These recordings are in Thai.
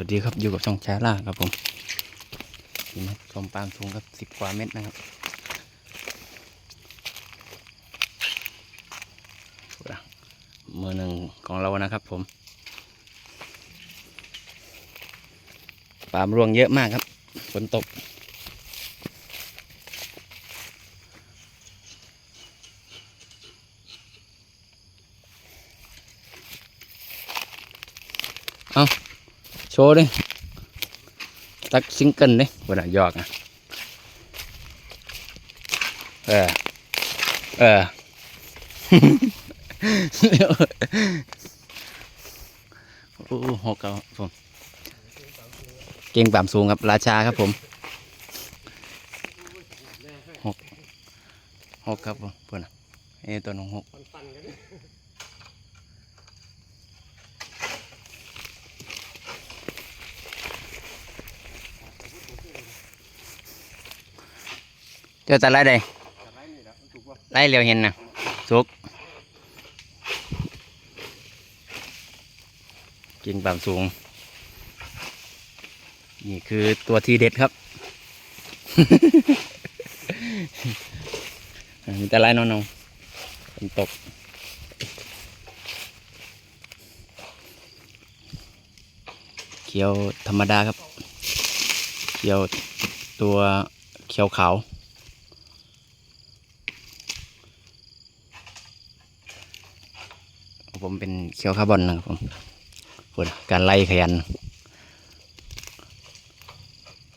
วัสดีครับอยู่กับช่องชาล่าครับผมนี่นะชมปาล์มสูงครับสิบกว่าเมตรนะครับมือหนึ่งของเรานะครับผมปาล์มร่วงเยอะมากครับฝนตก โชว์ดิ ตักซิงเกิลดิวันน่ะยอกอะ เออ เออ โอ้โหกครับผม เก่งป่ามสูงครับ ราชาครับผมหกหกครับผมเพื่อนะเอตัวน้องหก เจ้าจะไล่ใดไล่เร็วเห็นนะสุก กินความสูง นี่คือตัวทีเด็ดครับ มีแต่ไลน้องๆฝนตกเขียวธรรมดาครับ เขียวตัวเขียวขาว ผมเป็นเคียวคาร์บอนนะครับผมพูดการไล่ขยัน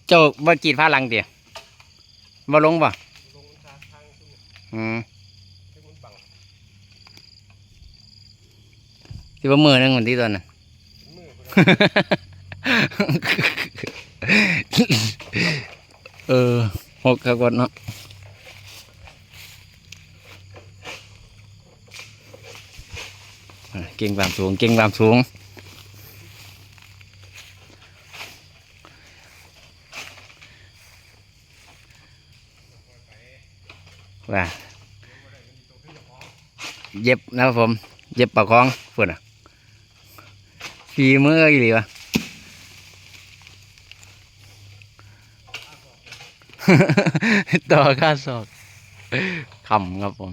เจ้าบ่กรีดผ้าหลังเดียบ่ลงบ่อืมที่ว่ามือนึงเหมือนที่ตอนนั้นเออหกครับก่อนเนาะ อะ เก่งความสูง เก่งความสูง ว่า เย็บนะครับผม เย็บปากคองฝุ่นอะฝีมืออีหลีวะต่อค่าสอบคำครับผม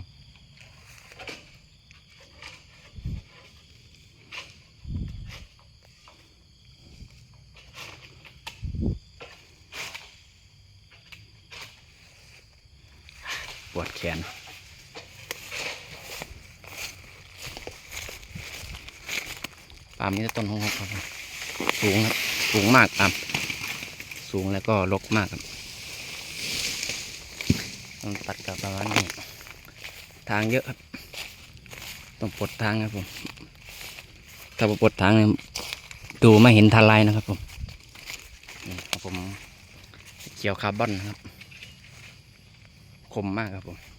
วดแขน ปาล์มนี่ต้นหงหกครับผมสูงครับสูงมากปาล์มสูงแล้วก็รกมากครับต้องตัดกับประมาณนี้ทางเยอะครับต้องปลดทางครับผมถ้าปลดทางเนี่ยดูไม่เห็นทลายนะครับผมนี่ผมเขียวคาร์บอนนะครับ มมากครับผม